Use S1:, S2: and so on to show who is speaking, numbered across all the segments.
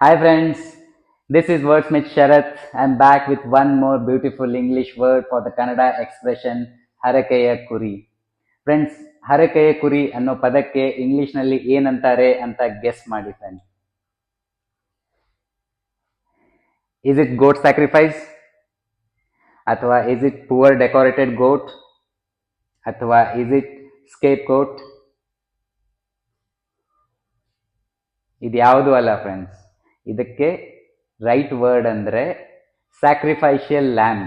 S1: Hi friends, this is Wordsmith Sharath. I'm back with one more beautiful English word for the Kannada expression ಹರಕೆಯ ಕುರಿ friends ಹರಕೆಯ ಕುರಿ ಅನ್ನೋ ಪದಕ್ಕೆ ಇಂಗ್ಲಿಷ್ನಲ್ಲಿ ಏನಂತಾರೆ ಅಂತ ಗೆಸ್ ಮಾಡಿ friends is it goat sacrifice ಅಥವಾ is it poor decorated goat ಅಥವಾ ಇಸ್ ಇಟ್ ಸ್ಕೇಪ್ ಗೋಟ್ ಇದು ಯಾವುದೂ ಅಲ್ಲ ಫ್ರೆಂಡ್ಸ್ ಇದಕ್ಕೆ ರೈಟ್ ವರ್ಡ್ ಅಂದರೆ sacrificial lamb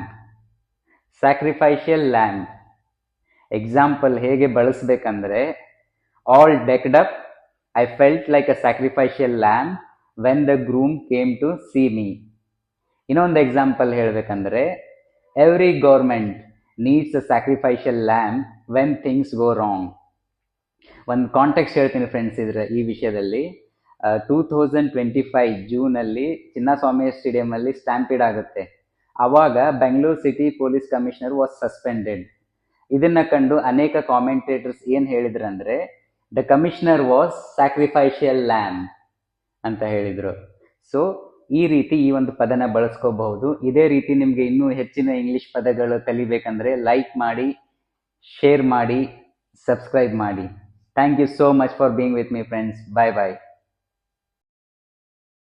S1: sacrificial lamb example ಹೇಗೆ ಬಳಸಬೇಕಂದ್ರೆ all decked up I felt like a sacrificial lamb when the groom came to see me ಇನ್ನೊಂದು example ಹೇಳಬೇಕಂದ್ರೆ every government needs a sacrificial lamb when things go wrong ಒಂದು context ಹೇಳ್ತೀನಿ friends ಇದ್ರೆ ಈ ವಿಷಯದಲ್ಲಿ. Two thousand twenty five ಜೂನಲ್ಲಿ ಚಿನ್ನಸ್ವಾಮಿ ಸ್ಟೇಡಿಯಮಲ್ಲಿ stampede ಆಗುತ್ತೆ. ಆವಾಗ Bengaluru city police commissioner was suspended ಇದನ್ನ ಕಂಡು ಅನೇಕ ಕಾಮೆಂಟೇಟರ್ಸ್ ಏನು ಹೇಳಿದ್ರಂದ್ರೆ the commissioner was sacrificial lamb ಅಂತ ಹೇಳಿದರು. ಸೊ ಈ ರೀತಿ ಈ ಒಂದು ಪದನ ಬಳಸ್ಕೋಬಹುದು. ಇದೇ ರೀತಿ ನಿಮಗೆ ಇನ್ನೂ ಹೆಚ್ಚಿನ ಇಂಗ್ಲಿಷ್ ಪದಗಳು ಕಲಿಬೇಕಂದ್ರೆ ಲೈಕ್ ಮಾಡಿ ಶೇರ್ ಮಾಡಿ ಸಬ್ಸ್ಕ್ರೈಬ್ ಮಾಡಿ. Thank you so much for being with me friends bye bye